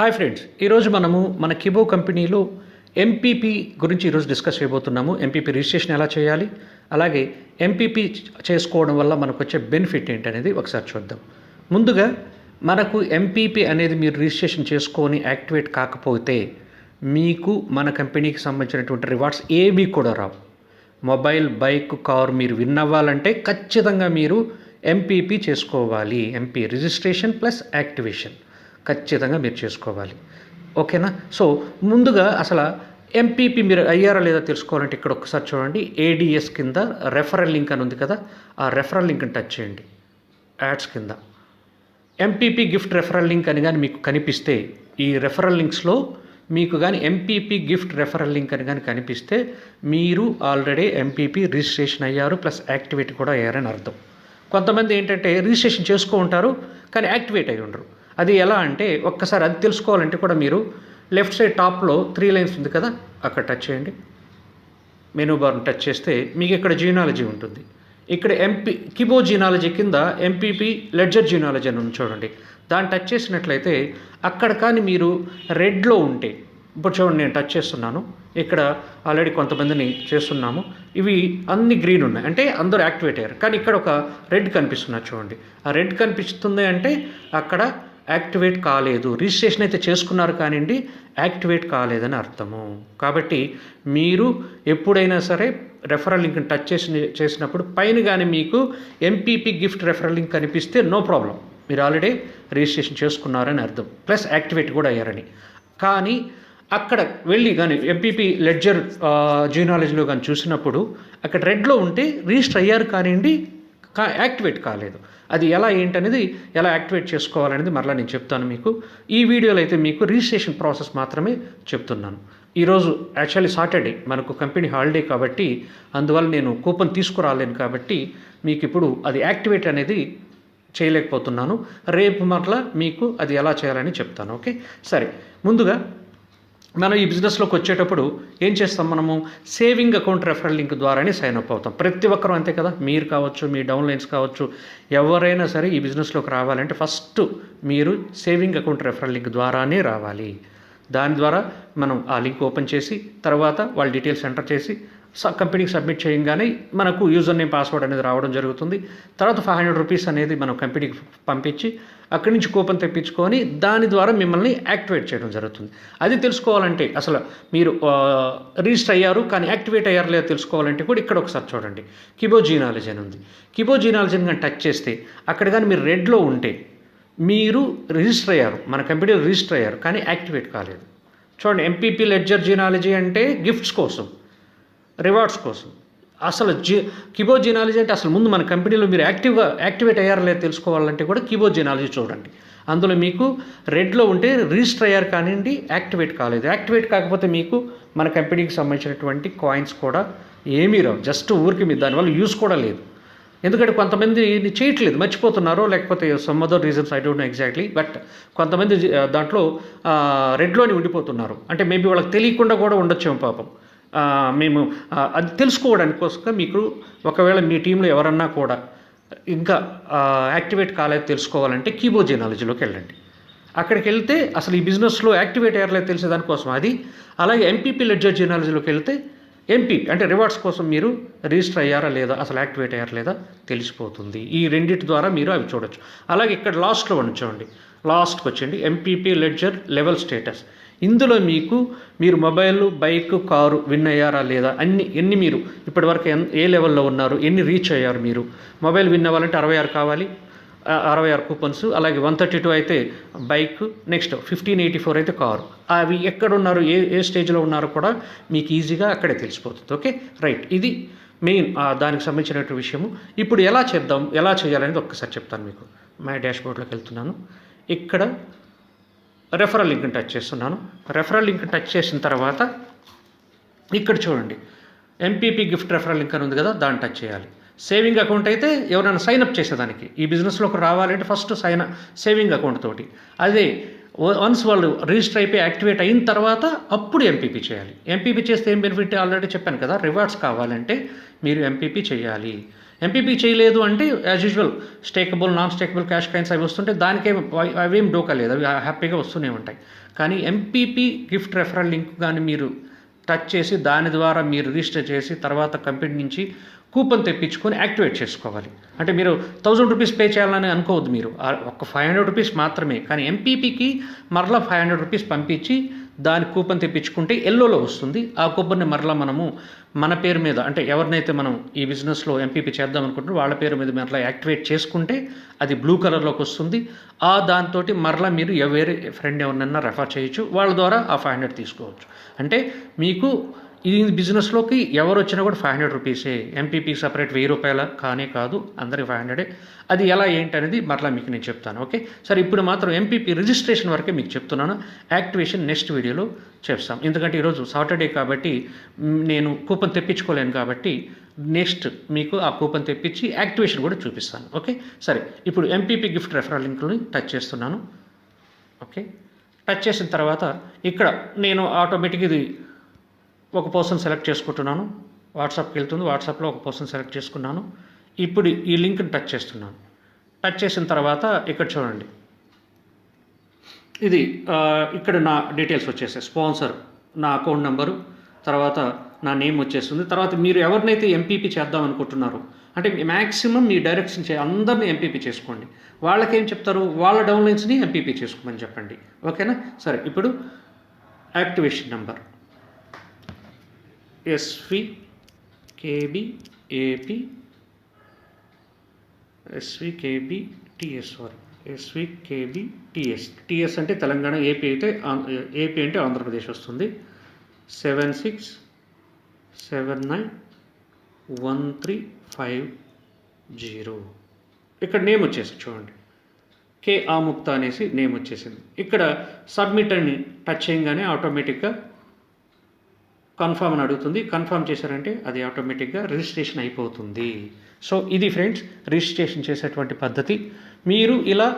Hi friends ఈరోజు మనము మన కిబో కంపెనీలో ఎంపీపీ గురించి ఈరోజు డిస్కస్ చేయబోతున్నాము. ఎంపీపీ రిజిస్ట్రేషన్ ఎలా చేయాలి అలాగే ఎంపీపీ చేసుకోవడం వల్ల మనకు వచ్చే బెనిఫిట్ ఏంటనేది ఒకసారి చూద్దాం. ముందుగా మనకు ఎంపీపీ అనేది మీరు రిజిస్ట్రేషన్ చేసుకొని యాక్టివేట్ కాకపోతే మీకు మన కంపెనీకి సంబంధించినటువంటి రివార్డ్స్ ఏవి కూడా రావు. మొబైల్ బైక్ కార్ మీరు విన్ అవ్వాలంటే ఖచ్చితంగా మీరు ఎంపీపీ చేసుకోవాలి. MP registration plus activation. ఖచ్చితంగా మీరు చేసుకోవాలి. ఓకేనా? సో ముందుగా అసలు ఎంపీపీ మీరు అయ్యారా లేదా తెలుసుకోవాలంటే ఇక్కడ ఒకసారి చూడండి. ఏడిఎస్ కింద రెఫరల్ లింక్ అని ఉంది కదా ఆ రెఫరల్ లింక్ని టచ్ చేయండి. యాడ్స్ కింద. ఎంపీపీ గిఫ్ట్ రెఫరల్ లింక్ అని కానీ మీకు కనిపిస్తే ఈ రెఫరల్ లింక్స్లో మీకు కానీ ఎంపీపీ గిఫ్ట్ రెఫరల్ లింక్ అని కానీ కనిపిస్తే మీరు ఆల్రెడీ ఎంపీపీ రిజిస్ట్రేషన్ అయ్యారు ప్లస్ యాక్టివేట్ కూడా అయ్యారని అర్థం. కొంతమంది ఏంటంటే రిజిస్ట్రేషన్ చేసుకో ఉంటారు కానీ యాక్టివేట్ అయి ఉండరు అది ఎలా అంటే ఒక్కసారి అది తెలుసుకోవాలంటే కూడా మీరు లెఫ్ట్ సైడ్ టాప్లో త్రీ లైన్స్ ఉంది కదా అక్కడ టచ్ చేయండి. మెనూ బార్ని టచ్ చేస్తే మీకు ఇక్కడ జీనాలజీ ఉంటుంది. ఇక్కడ ఎంపీ కిబో జీనాలజీ కింద M P P ledger genealogy అని ఉంది చూడండి. దాన్ని టచ్ చేసినట్లయితే అక్కడ కానీ మీరు రెడ్లో ఉంటే ఇప్పుడు చూడండి నేను టచ్ చేస్తున్నాను. ఇక్కడ ఆల్రెడీ కొంతమందిని చేస్తున్నాము. ఇవి అన్ని గ్రీన్ ఉన్నాయి. అంటే అందరూ యాక్టివేట్ అయ్యారు. కానీ ఇక్కడ ఒక రెడ్ కనిపిస్తున్నారు చూడండి. ఆ రెడ్ కనిపిస్తుంది అంటే అక్కడ యాక్టివేట్ కాలేదు. రిజిస్ట్రేషన్ అయితే చేసుకున్నారు కానివ్వండి యాక్టివేట్ కాలేదని అర్థము. కాబట్టి మీరు ఎప్పుడైనా సరే రెఫరల్ లింక్ని టచ్ చేసి చేసినప్పుడు పైన కానీ మీకు ఎంపీపీ గిఫ్ట్ రెఫరల్ లింక్ కనిపిస్తే నో ప్రాబ్లం. మీరు ఆల్రెడీ రిజిస్ట్రేషన్ చేసుకున్నారని అర్థం. ప్లస్ యాక్టివేట్ కూడా అయ్యారని. కానీ అక్కడ వెళ్ళి కానీ ఎంపీపీ లెడ్జర్ జీనాలజీలో కానీ చూసినప్పుడు అక్కడ రెడ్లో ఉంటే రిజిస్టర్ అయ్యారు కానివ్వండి కా యాక్టివేట్ కాలేదు. అది ఎలా ఏంటనేది ఎలా యాక్టివేట్ చేసుకోవాలనేది మరలా నేను చెప్తాను మీకు. ఈ వీడియోలో అయితే మీకు రిజిస్ట్రేషన్ ప్రాసెస్ మాత్రమే చెప్తున్నాను. ఈరోజు యాక్చువల్లీ సాటర్డే మనకు కంపెనీ హాలిడే కాబట్టి అందువల్ల నేను కూపన్ తీసుకురాలేను కాబట్టి మీకు ఇప్పుడు అది యాక్టివేట్ అనేది చేయలేకపోతున్నాను. రేపు మరలా మీకు అది ఎలా చేయాలని చెప్తాను ఓకే? సరే ముందుగా మనం ఈ బిజినెస్లోకి వచ్చేటప్పుడు ఏం చేస్తాం మనము? సేవింగ్ అకౌంట్ రెఫరల్ లింక్ ద్వారానే సైన్ అప్ అవుతాం. ప్రతి ఒక్కరూ అంతే కదా? మీరు కావచ్చు మీ డౌన్లైన్స్ కావచ్చు ఎవరైనా సరే ఈ బిజినెస్లోకి రావాలంటే ఫస్ట్ మీరు సేవింగ్ అకౌంట్ రెఫరల్ లింక్ ద్వారానే రావాలి. దాని ద్వారా మనం ఆ లింక్ ఓపెన్ చేసి తర్వాత వాళ్ళ డీటెయిల్స్ ఎంటర్ చేసి కంపెనీకి సబ్మిట్ చేయగానే మనకు యూజర్ నేమ్ పాస్వర్డ్ అనేది రావడం జరుగుతుంది. తర్వాత ఫైవ్ హండ్రెడ్ రూపీస్ అనేది మనం కంపెనీకి పంపించి అక్కడి నుంచి కూపన్ తెప్పించుకొని దాని ద్వారా మిమ్మల్ని యాక్టివేట్ చేయడం జరుగుతుంది. అది తెలుసుకోవాలంటే అసలు మీరు రిజిస్టర్ అయ్యారు కానీ యాక్టివేట్ అయ్యారు లేదా తెలుసుకోవాలంటే కూడా ఇక్కడ ఒకసారి చూడండి. కిబో జీనాలజీ అని ఉంది. కిబో జీనాలజీని కానీ టచ్ చేస్తే అక్కడ కానీ మీరు రెడ్లో ఉంటే మీరు రిజిస్టర్ అయ్యారు. మన కంపెనీలో రిజిస్టర్ అయ్యారు కానీ యాక్టివేట్ కాలేదు. చూడండి M P P ledger genealogy అంటే గిఫ్ట్స్ కోసం. రివార్డ్స్ కోసం. అసలు జీ కిబో జీనాలజీ అంటే అసలు ముందు మన కంపెనీలో మీరు యాక్టివ్గా యాక్టివేట్ అయ్యారో లేదా తెలుసుకోవాలంటే కూడా కిబో జీనాలజీ చూడండి. అందులో మీకు రెడ్లో ఉంటే రిజిస్టర్ అయ్యారు కానివ్వండి యాక్టివేట్ కాలేదు. యాక్టివేట్ కాకపోతే మీకు మన కంపెనీకి సంబంధించినటువంటి కాయిన్స్ కూడా ఏమీ రావు. జస్ట్ ఊరికి మీరు దానివల్ల యూస్ కూడా లేదు. ఎందుకంటే కొంతమంది చేయట్లేదు మర్చిపోతున్నారో లేకపోతే some other reasons I don't know exactly but కొంతమంది దాంట్లో రెడ్లోని ఉండిపోతున్నారు. అంటే మేబీ వాళ్ళకి తెలియకుండా కూడా ఉండొచ్చేమో పాపం. మేము అది తెలుసుకోవడానికి కోసం మీకు ఒకవేళ మీ టీంలో ఎవరన్నా కూడా ఇంకా యాక్టివేట్ కాలేదు తెలుసుకోవాలంటే కీబో జెనాలజీలోకి వెళ్ళండి. అక్కడికి వెళ్తే అసలు ఈ బిజినెస్లో యాక్టివేట్ అయ్యారలేదు తెలిసేదానికోసం అది. అలాగే ఎంపీపీ లెడ్జర్ జెనాలజీలోకి వెళ్తే ఎంపీ అంటే రివార్డ్స్ కోసం మీరు రిజిస్టర్ అయ్యారా లేదా అసలు యాక్టివేట్ అయ్యారా లేదా తెలిసిపోతుంది. ఈ రెండింటి ద్వారా మీరు అవి చూడొచ్చు. అలాగే ఇక్కడ లాస్ట్లో ఉంచండి లాస్ట్కి వచ్చండి ఎంపీపీ లెడ్జర్ లెవెల్ స్టేటస్ ఇందులో మీకు మీరు మొబైల్ బైక్ కారు విన్ అయ్యారా లేదా? అన్ని ఎన్ని మీరు ఇప్పటివరకు ఎన్- ఏ లెవెల్లో ఉన్నారు? ఎన్ని రీచ్ అయ్యారు మీరు? మొబైల్ విన్ అవ్వాలంటే అరవై ఆరు కావాలి. అరవై ఆరు కూపన్స్. అలాగే వన్ థర్టీ టూ అయితే bike next fifteen eighty four అయితే కారు. అవి ఎక్కడున్నారు ఏ ఏ స్టేజ్లో ఉన్నారో కూడా మీకు ఈజీగా అక్కడే తెలిసిపోతుంది. ఓకే? రైట్. ఇది మెయిన్ దానికి సంబంధించిన విషయము. ఇప్పుడు ఎలా చేద్దాం ఎలా చేయాలనేది ఒక్కసారి చెప్తాను మీకు. మై డాష్ బోర్డ్లోకి వెళ్తున్నాను. ఇక్కడ రెఫరల్ లింక్ని టచ్ చేస్తున్నాను. రెఫరల్ లింక్ టచ్ చేసిన తర్వాత ఇక్కడ చూడండి. ఎంపీపీ గిఫ్ట్ రెఫరల్ లింక్ అని ఉంది కదా దాన్ని టచ్ చేయాలి. సేవింగ్ అకౌంట్ అయితే ఎవరైనా సైన్ అప్ చేసేదానికి. ఈ బిజినెస్లోకి రావాలంటే ఫస్ట్ సైన్ సేవింగ్ అకౌంట్ తోటి. అదే వన్స్ వాళ్ళు రిజిస్టర్ అయిపోయి యాక్టివేట్ అయిన తర్వాత అప్పుడు ఎంపీపీ చేయాలి. ఎంపీపీ చేస్తే ఏం బెనిఫిట్ ఆల్రెడీ చెప్పాను కదా రివార్డ్స్ కావాలంటే మీరు ఎంపీపీ చేయాలి. ఎంపీపీ చేయలేదు అంటే as usual stakeable non stakeable cash coins అవి వస్తుంటే దానికేం అవేం డోకా లేదు. అవి హ్యాపీగా వస్తూనే ఉంటాయి. కానీ ఎంపీపీ గిఫ్ట్ రెఫరల్ లింక్ కానీ మీరు టచ్ చేసి దాని ద్వారా మీరు రిజిస్టర్ చేసి తర్వాత కంపెనీ నుంచి కూపన్ తెప్పించుకొని యాక్టివేట్ చేసుకోవాలి. అంటే మీరు థౌజండ్ రూపీస్ పే చేయాలని అనుకోవద్దు మీరు. ఒక ఫైవ్ హండ్రెడ్ రూపీస్ మాత్రమే. కానీ ఎంపీపీకి మరలా ఫైవ్ హండ్రెడ్ రూపీస్ పంపించి దాని కూపన్ తెప్పించుకుంటే ఎల్లోలో వస్తుంది. ఆ కూపన్ని మరలా మనము మన పేరు మీద అంటే ఎవరినైతే మనం ఈ బిజినెస్లో ఎంపీపీ చేద్దాం అనుకుంటున్నారో వాళ్ళ పేరు మీద మరలా యాక్టివేట్ చేసుకుంటే అది బ్లూ కలర్లోకి వస్తుంది. ఆ దాంతో మరలా మీరు ఎవరి ఫ్రెండ్ ఎవరినైనా రెఫర్ చేయొచ్చు. వాళ్ళ ద్వారా ఆ ఫైవ్ హండ్రెడ్ తీసుకోవచ్చు. అంటే మీకు ఈ బిజినెస్లోకి ఎవరు వచ్చినా కూడా ఫైవ్ హండ్రెడ్ రూపీసే ఎంపీపీ సపరేట్ వెయ్యి రూపాయల కానే కాదు అందరికి ఫైవ్ హండ్రెడే అది ఎలా ఏంటి అనేది మరలా మీకు నేను చెప్తాను ఓకే? సరే ఇప్పుడు మాత్రం ఎంపీపీ రిజిస్ట్రేషన్ వరకే మీకు చెప్తున్నాను. యాక్టివేషన్ నెక్స్ట్ వీడియోలో చెప్తాం ఎందుకంటే ఈరోజు సాటర్డే కాబట్టి నేను కూపన్ తెప్పించుకోలేను కాబట్టి నెక్స్ట్ మీకు ఆ కూపన్ తెప్పించి యాక్టివేషన్ కూడా చూపిస్తాను ఓకే? సరే ఇప్పుడు ఎంపీపీ గిఫ్ట్ రెఫరల్ లింక్ని టచ్ చేస్తున్నాను ఓకే? టచ్ చేసిన తర్వాత ఇక్కడ నేను ఆటోమేటిక్ ఇది ఒక పర్సన్ సెలెక్ట్ చేసుకుంటున్నాను. వాట్సాప్కి వెళ్తుంది. వాట్సాప్లో ఒక పర్సన్ సెలెక్ట్ చేసుకున్నాను. ఇప్పుడు ఈ లింక్ని టచ్ చేస్తున్నాను. టచ్ చేసిన తర్వాత ఇక్కడ చూడండి. ఇది ఇక్కడ నా డీటెయిల్స్ వచ్చేసాయి. స్పాన్సర్ నా అకౌంట్ నెంబరు తర్వాత నా నేమ్ వచ్చేస్తుంది. తర్వాత మీరు ఎవరినైతే ఎంపీపీ చేద్దాం అనుకుంటున్నారో అంటే మ్యాక్సిమం మీ డైరెక్షన్ చే అందరిని ఎంపీపీ చేసుకోండి. వాళ్ళకేం చెప్తారు? వాళ్ళ డౌన్లైన్స్ని ఎంపీపీ చేసుకోమని చెప్పండి. ఓకేనా? సరే ఇప్పుడు activation number SV KB AP SV KB TS sorry SV KB TS. TS అంటే తెలంగాణ ఏపీ అయితే ఏపీ అంటే ఆంధ్రప్రదేశ్ వస్తుంది. Seven six seven nine one three five zero. ఇక్కడ నేమ్ వచ్చేసి చూడండి. కే ఆముక్త అనేసి నేమ్ వచ్చేసింది. ఇక్కడ సబ్మిట్ అని టచ్ చేయగానే ఆటోమేటిక్గా కన్ఫామ్ అని అడుగుతుంది. కన్ఫామ్ చేశారంటే అది ఆటోమేటిక్గా రిజిస్ట్రేషన్ అయిపోతుంది. సో ఇది ఫ్రెండ్స్ రిజిస్ట్రేషన్ చేసేటువంటి పద్ధతి. మీరు ఇలా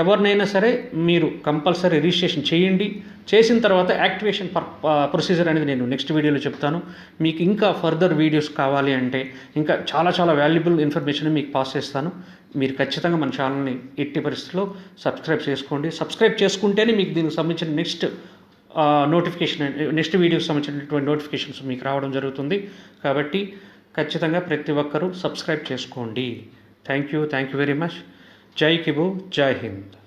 ఎవరినైనా సరే మీరు కంపల్సరీ రిజిస్ట్రేషన్ చేయండి. చేసిన తర్వాత యాక్టివేషన్ పర్ ప్రొసీజర్ అనేది నేను నెక్స్ట్ వీడియోలో చెప్తాను. మీకు ఇంకా ఫర్దర్ వీడియోస్ కావాలి అంటే ఇంకా చాలా చాలా వాల్యుబుల్ ఇన్ఫర్మేషన్ మీకు పాస్ చేస్తాను. మీరు ఖచ్చితంగా మన ఛానల్ని ఎట్టి పరిస్థితుల్లో సబ్స్క్రైబ్ చేసుకోండి. సబ్స్క్రైబ్ చేసుకుంటేనే మీకు దీనికి సంబంధించిన నెక్స్ట్ నోటిఫికేషన్ నెక్స్ట్ వీడియోకి సంబంధించినటువంటి నోటిఫికేషన్స్ మీకు రావడం జరుగుతుంది. కాబట్టి ఖచ్చితంగా ప్రతి ఒక్కరూ సబ్స్క్రైబ్ చేసుకోండి. Thank you thank you very much జై కిబు జై హింద్